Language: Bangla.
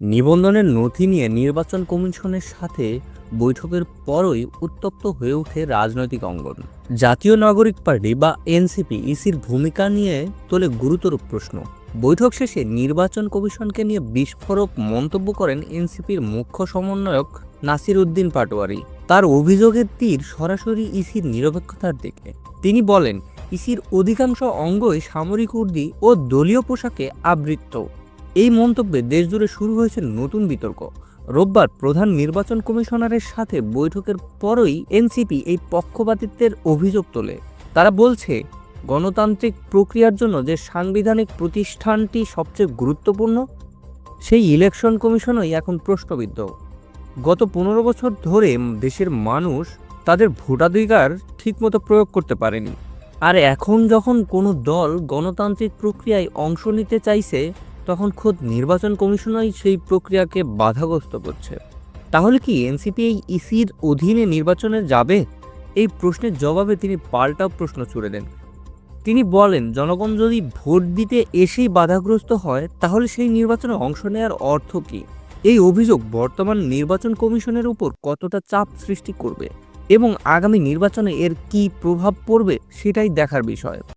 নিবন্ধনের নথি নিয়ে নির্বাচন কমিশনের সাথে বৈঠকের পরই উত্তপ্ত হয়ে ওঠে রাজনৈতিক অঙ্গন। জাতীয় নাগরিক পার্টি বা এনসিপি ইসির ভূমিকা নিয়ে তোলে গুরুতর প্রশ্ন। বৈঠক শেষে নির্বাচন কমিশনকে নিয়ে বিস্ফোরক মন্তব্য করেন এনসিপির মুখ্য সমন্বয়ক নাসির উদ্দিন পাটোয়ারি। তার অভিযোগের তীর সরাসরি ইসির নিরপেক্ষতার দিকে। তিনি বলেন, ইসির অধিকাংশ অঙ্গই সামরিক উর্দি ও দলীয় পোশাকে আবৃত্ত। এই মন্তব্যে দেশজুড়ে শুরু হয়েছে নতুন বিতর্ক। রোববার প্রধান নির্বাচন কমিশনারের সাথে বৈঠকের পরই এনসিপি এই পক্ষপাতিত্বের অভিযোগ তোলে। তারা বলছে, গণতান্ত্রিক প্রক্রিয়ার জন্য যে সাংবিধানিক প্রতিষ্ঠানটি সবচেয়ে গুরুত্বপূর্ণ, সেই ইলেকশন কমিশনই এখন প্রশ্নবিদ্ধ। গত পনেরো বছর ধরে দেশের মানুষ তাদের ভোটাধিকার ঠিকমতো প্রয়োগ করতে পারেনি। আর এখন যখন কোনো দল গণতান্ত্রিক প্রক্রিয়ায় অংশ নিতে চাইছে তখন খোদ নির্বাচন কমিশনই সেই প্রক্রিয়াকে বাধাগ্রস্ত করছে। তাহলে কি এনসিপি এই ইসির অধীনে নির্বাচনে যাবে? এই প্রশ্নের জবাবে তিনি পাল্টা প্রশ্ন ছুড়ে দেন। তিনি বলেন, জনগণ যদি ভোট দিতে এসেই বাধাগ্রস্ত হয়, তাহলে সেই নির্বাচনে অংশ নেওয়ার অর্থ কী? এই অভিযোগ বর্তমান নির্বাচন কমিশনের উপর কতটা চাপ সৃষ্টি করবে এবং আগামী নির্বাচনে এর কী প্রভাব পড়বে, সেটাই দেখার বিষয়।